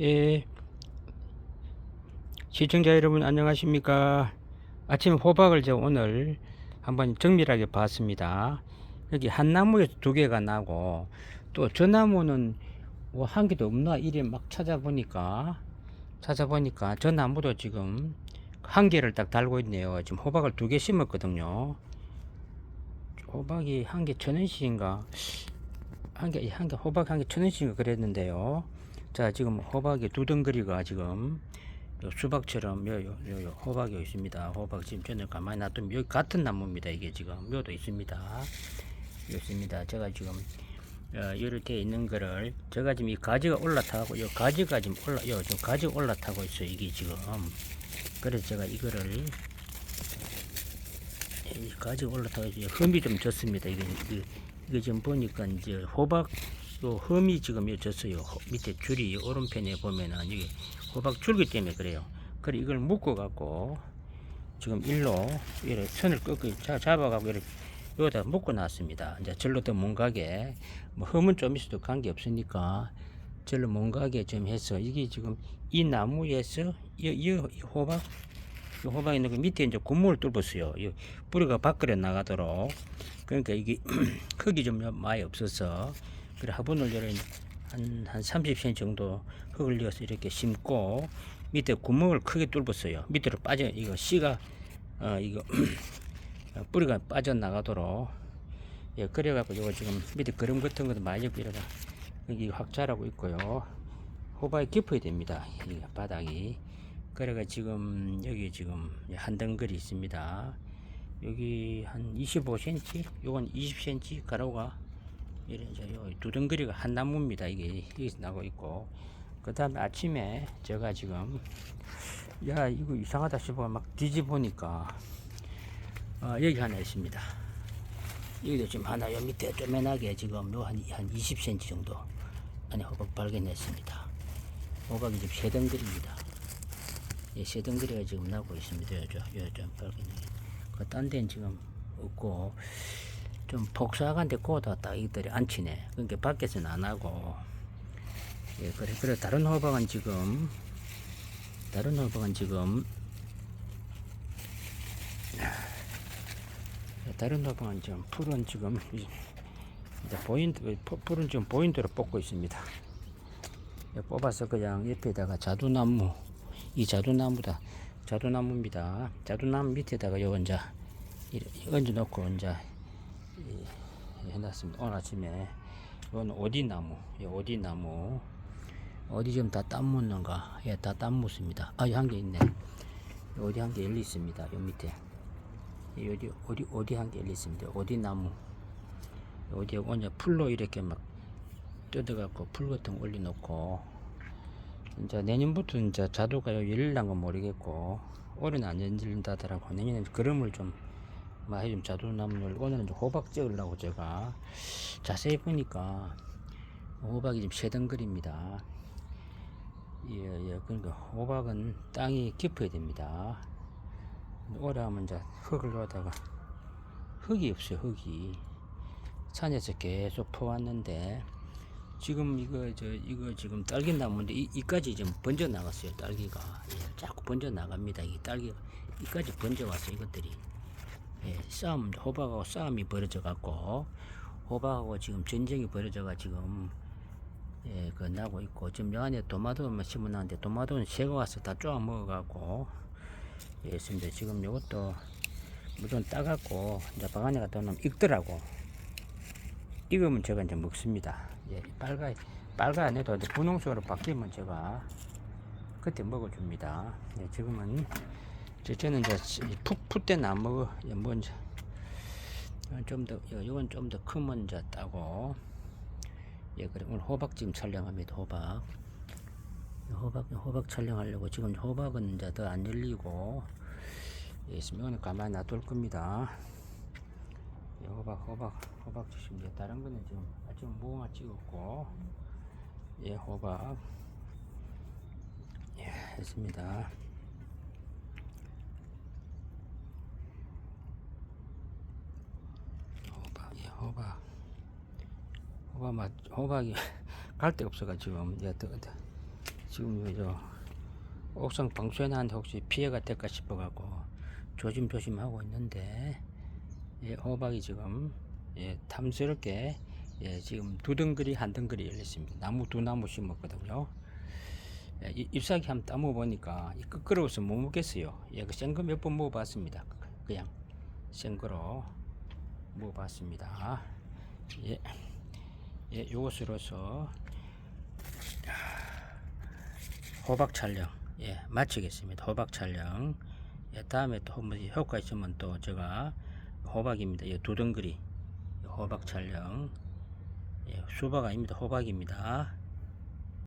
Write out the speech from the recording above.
예. 시청자 여러분 안녕하십니까? 아침 호박을 제가 오늘 한번 정밀하게 봤습니다. 여기 한 나무에서 두 개가 나고 또 저 나무는 뭐 한 개도 없나 이래 막 찾아보니까 찾아보니까 저 나무도 지금 한 개를 딱 달고 있네요. 지금 호박을 두 개 심었거든요. 호박이 한 개 천 원씩인가 한 개 한 개 호박 한 개 천 원씩인가 그랬는데요. 자 지금 호박이 두 덩거리가 지금 요 수박처럼 요, 요, 요, 요 호박이 있습니다. 호박 지금 저는 가만히 놔두면 여기 같은 나무입니다. 이게 지금 묘도 있습니다. 있습니다. 제가 지금 어, 이렇게 있는 거를 제가 지금 이 가지가 올라타고 요 가지가 지금 올라 요 지금 가지가 올라타고 있어요. 이게 지금 그래서 제가 이거를 이 가지가 올라타고 흠이 좀 졌습니다. 이게, 이게 지금 보니까 이제 호박 요 흠이 지금 요 졌어요. 허- 밑에 줄이 이 오른편에 보면은 이게 호박 줄기 때문에 그래요. 그래 이걸 묶어 갖고 지금 일로 이렇게 선을 잡- 잡아가고 이렇게 여기다 묶어 놨습니다. 이제 절로 더못 가게 뭐 흠은 좀 있어도 관계 없으니까 절로 못 가게 좀 해서 이게 지금 이 나무에서 이, 이, 이 호박 이 호박 있는 그 밑에 이제 구멍을 뚫었어요. 이 뿌리가 밖으로 나가도록 그러니까 이게 흙이 좀 많이 없어서 그래 화분을 한, 한 30cm 정도 흙을 넣어서 이렇게 심고 밑에 구멍을 크게 뚫었어요. 밑으로 빠져 이거 씨가 어 이거 어, 뿌리가 빠져 나가도록 예 그래갖고 이거 지금 밑에 그름 같은 것도 많이 이래가 여기 확 자라고 있고요. 호박이 깊어야 됩니다. 이 바닥이 그래가 지금 여기 지금 한 덩거리 있습니다. 여기 한 25cm, 요건 20cm 가로가 이런 이제 요두 덩거리가 한 나무입니다. 이게 여기서 나고 있고 그 다음에 아침에 제가 지금 야 이거 이상하다 싶어 막 뒤집으니까 어, 여기 하나 있습니다. 여기도 지금 하나 요 밑에 쪼매나게 지금 요 한 한 20cm 정도 안에 호박 발견했습니다. 호박이 지금 세 덩거리입니다. 예, 세 덩거리가 지금 나고 있습니다. 요저 요좀 발견해. 그딴 데는 지금 없고 좀 고다 딱 이들이 안 치네. 그러니까 밖에서는 안 하고. 예, 그래, 그래, 다른 호박은 지금, 다른 호박은 지금, 예, 다른 호박은 지금, 풀은 지금, 이- 이제 보인드, 푸- 풀은 지금 보인드로 뽑고 있습니다. 예, 뽑아서 그냥 옆에다가 자두나무, 이 자두나무다. 자두나무입니다. 자두나무 밑에다가 요 이제, 얹어 놓고 이제, 해놨습니다. 오늘 아침에 이건 오디나무, 이 오디나무 어디 지금 다 땀 묻는가? 예, 다 땀 묻습니다. 아, 한 개 있네. 어디 한 개 열리 있습니다. 요 밑에. 이 어디 어디 어디 한 개 열리 있습니다. 오디나무. 어디 오늘 풀로 이렇게 막 뜯어갖고 풀 같은 거 올려놓고 이제 내년부터 이제 자두가 요 열릴란 건 모르겠고 올해는 안 열린다더라고 내년에 그름을 좀 많이 좀 자두나무를 오늘은 좀 호박 찍으려고 제가 자세히 보니까 호박이 좀 세덩거립니다. 예, 예, 그러니까 호박은 땅이 깊어야 됩니다. 오래 하면 이제 흙을 넣다가 흙이 없어요, 흙이. 산에서 계속 퍼왔는데 지금 이거 저 이거 지금 딸기 나무인데 이, 이까지 지금 번져 나갔어요, 딸기가. 예, 자꾸 번져 나갑니다. 이 딸기 이까지 번져 왔어요, 이것들이. 예, 싸움 호박하고 싸움이 벌어져 갖고 호박하고 지금 전쟁이 벌어져 가 지금 예, 그 나고 있고 지금 여 안에 도마도만 심어놨는데 도마도는 새가 와서 다 쪼아 먹어갖고 예, 있습니다. 지금 요것도 물론 따갖고 이제 방 안에 갖다 놓으면 익더라고. 익으면 제가 이제 먹습니다. 예, 빨가 빨가 안 해도 분홍색으로 바뀌면 제가 그때 먹어줍니다. 예, 지금은 저, 저는 이제 풋풋 때는 안 먹어. 예, 뭐 이제 좀 더, 이건 좀더 크면 이제 따고. 예, 그래 오늘 호박 지금 촬영합니다. 호박. 호박 호박 촬영하려고 지금 호박은 이제 더 안 열리고 예, 있으면 가만히 놔둘 겁니다. 예, 호박 호박 호박 주시면 돼. 다른 거는 지금 아침 무궁화 찍었고 예, 호박 예, 했습니다. 호박, 예, 호박. 맛, 호박이 갈 데가 없어가지고, 또, 또 지금 저 옥상 방수해 놨는데 혹시 피해가 될까 싶어갖고 조심조심 하고 있는데 예, 호박이 지금 예, 탐스럽게 예, 지금 두 덩그리 한 덩그리 열렸습니다. 나무 두 나무 심었거든요. 예, 이- 잎사귀 한번 따먹어 보니까 끄끄러워서 못 먹겠어요. 예, 그 생거 몇 번 먹어봤습니다. 그냥 생거로 먹어봤습니다. 예, 예, 요것으로서 호박 촬영 예 마치겠습니다. 호박 촬영 예, 다음에 또뭐 효과 있으면 또 제가 호박입니다. 예, 두 덩그리 호박 촬영 예, 수박 아닙니다. 호박입니다.